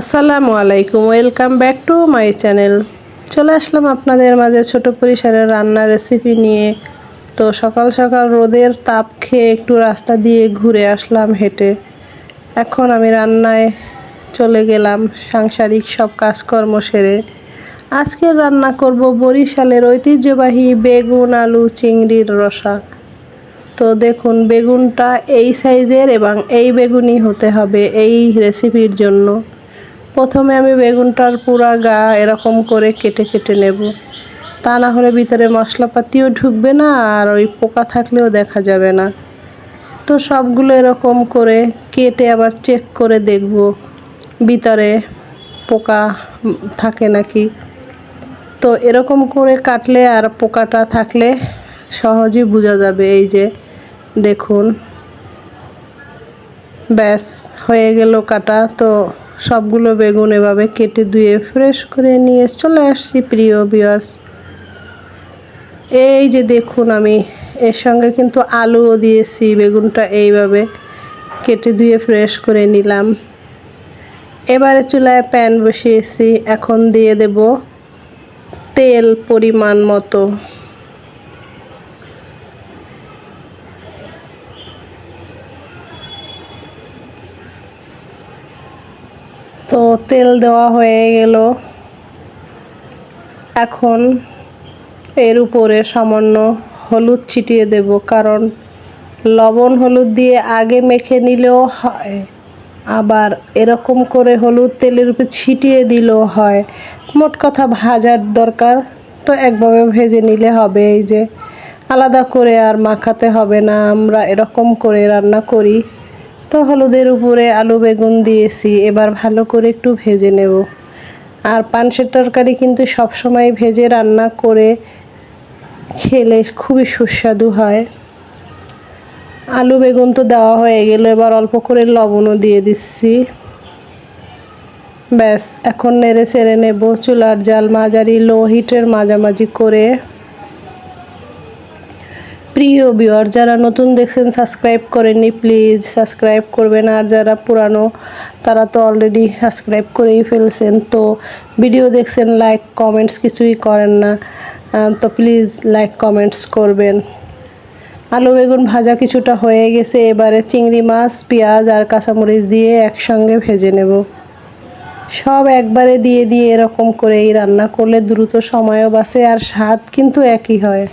আসসালামু আলাইকুম, welcome back to my channel. চলে আসলাম আপনাদের মাঝে ছোট পরিসরের রান্নার রেসিপি নিয়ে। তো সকাল সকাল রোদের তাপ খেয়ে একটু রাস্তা দিয়ে ঘুরে আসলাম হেঁটে। এখন আমি রান্নায় চলে গেলাম সাংসারিক সব কাজকর্ম সেরে। আজকে রান্না করব বরিশালের ঐতিহ্যবাহী বেগুন, আলু, চিংড়ির রসা। তো দেখুন, বেগুনটা এই সাইজের এবং এই বেগুনই হতে হবে এই রেসিপির জন্য। প্রথমে আমি বেগুনটার পুরা গা এরকম করে কেটে কেটে নেব। তা না হলে ভিতরে মশলাপাতিও ঢুকবে না আর ওই পোকা থাকলেও দেখা যাবে না। তো সবগুলো এরকম করে কেটে আবার চেক করে দেখব ভিতরে পোকা থাকে নাকি। তো এরকম করে কাটলে আর পোকাটা থাকলে সহজেই বোঝা যাবে এই যে, দেখুন। ব্যাস, হয়ে গেল কাটা। তো সবগুলো বেগুন এভাবে কেটে ধুয়ে ফ্রেশ করে নিয়ে চলে আসছি, প্রিয় বিয়ার্স এই যে দেখুন আমি, এর সঙ্গে কিন্তু আলুও দিয়েছি, বেগুনটা এইভাবে কেটে ধুয়ে ফ্রেশ করে নিলাম। এবারে চুলায় প্যান বসিয়েছি, এখন দিয়ে দেব তেল পরিমাণ মতো। তো তেল দেওয়া হয়ে গেল। এখন এর উপরে সামান্য হলুদ ছিটিয়ে দেব, কারণ লবণ হলুদ দিয়ে আগে মেখে নিলেও হয়, আবার এরকম করে হলুদ তেলের উপরে ছিটিয়ে দিলেও হয়। মোট কথা ভাজার দরকার, তো একভাবে ভেজে নিলে হবে, এই যে আলাদা করে আর মাখাতে হবে না, আমরা এরকম করে রান্না করি। তো হলুদের উপরে আলু, বেগুন দিয়েছি, এবার ভালো করে একটু ভেজে নেব। আর পানসের তরকারি কিন্তু সবসময় ভেজে রান্না করে খেলে খুবই সুস্বাদু হয়। আলু, বেগুন তো দেওয়া হয়ে গেল, এবার অল্প করে লবণও দিয়ে দিচ্ছি। ব্যাস, এখন নেড়ে চেড়ে নেব চুলার জাল, মাঝারি লো হিটের মাঝামাঝি করে। প্রিয় ভিউয়ার, যারা নতুন দেখছেন সাবস্ক্রাইব করেননি প্লিজ সাবস্ক্রাইব করবেন। আর যারা পুরানো, তারা তো অলরেডি সাবস্ক্রাইব করেই ফেলছেন। তো ভিডিও দেখছেন লাইক কমেন্টস কিছুই করেন না। তো প্লিজ লাইক কমেন্টস করবেন। আলু বেগুন ভাজা কিছুটা হয়ে গেছে, এবারে চিংড়ি মাছ, পেঁয়াজ আর কাঁচামরিচ দিয়ে একসঙ্গে ভেজে নেব। সব একবারে দিয়ে দিয়ে এরকম করেই রান্না করলে দ্রুত সময়ও বাঁচে আর স্বাদ কিন্তু একই হয়।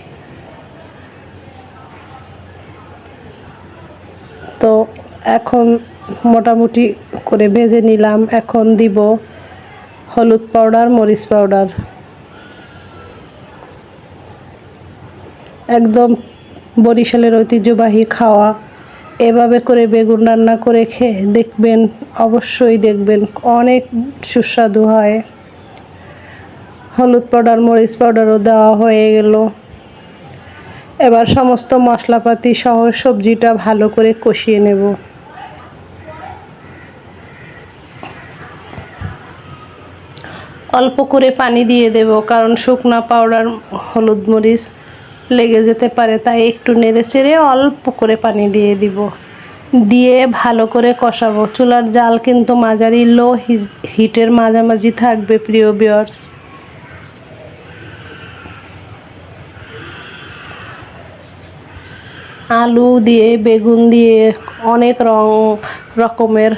তো এখন মোটামুটি করে ভেজে নিলাম। এখন দিব হলুদ পাউডার মরিচ পাউডার একদম বরিশালের ঐতিহ্যবাহী খাওয়া। এভাবে করে বেগুন রান্না করে খেয়ে দেখবেন, অবশ্যই দেখবেন, অনেক সুস্বাদু হয়। হলুদ পাউডার মরিচ পাউডারও দেওয়া হয়ে গেল। এবার সমস্ত মশলাপাতি সহ সবজিটা ভালো করে কষিয়ে নেব। অল্প করে পানি দিয়ে দেব, কারণ শুকনা পাউডার, হলুদ মরিচ লেগে যেতে পারে, তাই একটু নেড়ে চেড়ে অল্প করে পানি দিয়ে দিব। দিয়ে ভালো করে কষাবো। চুলার জাল কিন্তু মাঝারি লো হিটের মাঝামাঝি থাকবে, প্রিয় বিয়ার্স আলু দিয়ে, বেগুন দিয়ে অনেক রং রকমের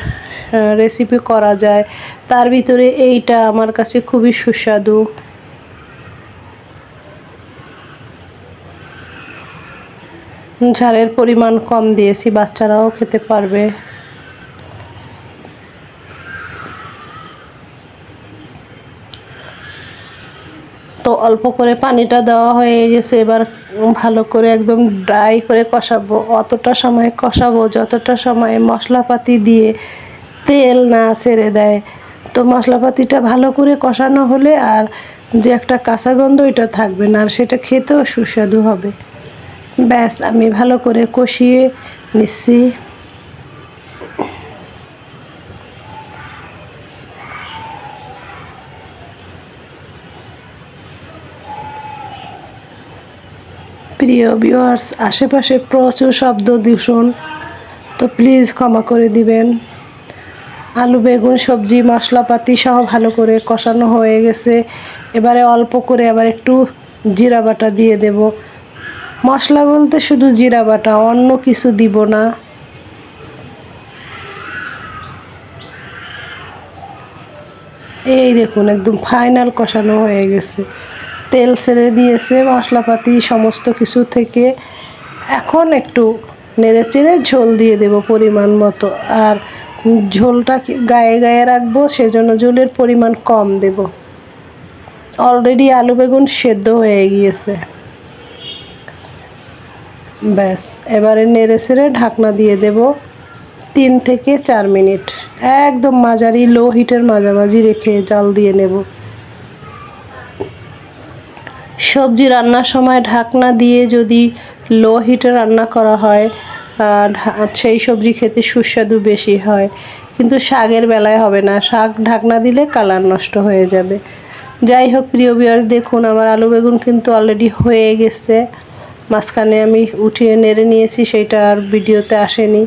রেসিপি করা যায়। তার ভিতরে এইটা আমার কাছে খুবই সুস্বাদু। ঝালের পরিমাণ কম দিয়েছি, বাচ্চারাও খেতে পারবে। তো অল্প করে পানিটা দেওয়া হয়ে গেছে। এবার ভালো করে একদম ড্রাই করে কষাবো। অতটা সময় কষাবো, যতটা সময় মশলাপাতি দিয়ে তেল না ছেড়ে দেয়। তো মশলাপাতিটা ভালো করে কষানো হলে আর যে একটা কাঁচা গন্ধ এটা থাকবে না, আর সেটা খেতেও সুস্বাদু হবে। ব্যাস, আমি ভালো করে কষিয়ে নিচ্ছি। প্রিয় ভিউয়ার্স আশেপাশে প্রচুর শব্দ দূষণ, তো প্লিজ ক্ষমা করে দিবেন। আলু, বেগুন, সবজি, মশলাপাতি সহ ভালো করে কষানো হয়ে গেছে। এবারে অল্প করে আবার একটু জিরা বাটা দিয়ে দেব। মশলা বলতে শুধু জিরা বাটা, অন্য কিছু দিব না। এই দেখুন, একদম ফাইনাল কষানো হয়ে গেছে। তেল ছেড়ে দিয়েছে, মশলাপাতি, সমস্ত কিছু থেকে। এখন একটু নেড়ে চেড়ে ঝোল দিয়ে দেব পরিমাণ মতো। আর ঝোলটা গায়ে গায়ে রাখব, সেজন্য ঝোলের পরিমাণ কম দেব। অলরেডি আলু বেগুন সেদ্ধ হয়ে গিয়েছে। ব্যাস, এবারে নেড়ে চেড়ে ঢাকনা দিয়ে দেব তিন থেকে চার মিনিট। একদম মাঝারি লো হিটের মাঝামাঝি রেখে জাল দিয়ে নেব। সবজি রান্নার সময় ঢাকনা দিয়ে যদি লো হিটে রান্না করা হয় সেই সবজি খেতে সুস্বাদু বেশি হয়। কিন্তু শাকের বেলায় হবে না। শাক ঢাকনা দিলে কালার নষ্ট হয়ে যাবে। যাই হোক, প্রিয় বিয়ার্স দেখুন, আমার আলু বেগুন কিন্তু অলরেডি হয়ে গেছে। মাঝখানে আমি উঠিয়ে নেড়ে নিয়েছি, সেইটা আর ভিডিওতে আসেনি।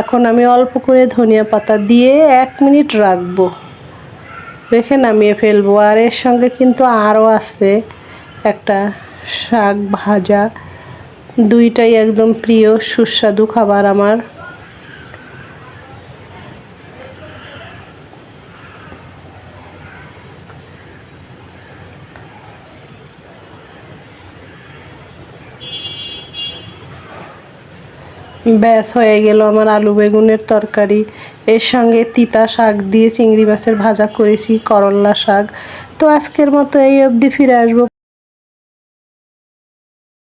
এখন আমি অল্প করে ধনিয়া পাতা দিয়ে এক মিনিট রাখব। রেখে নামিয়ে ফেলব। আর এর সঙ্গে কিন্তু আরও আছে। একটা শাক ভাজা, দুইটাই একদম প্রিয়, সুস্বাদু খাবার আমার। ব্যাস, হয়ে গেল আমার আলু বেগুনের তরকারি। এর সঙ্গে তিতা শাক দিয়ে চিংড়ি মাছের ভাজা করেছি করল্লা শাক। তো আজকের মতো এই অবধি ফিরে আসব।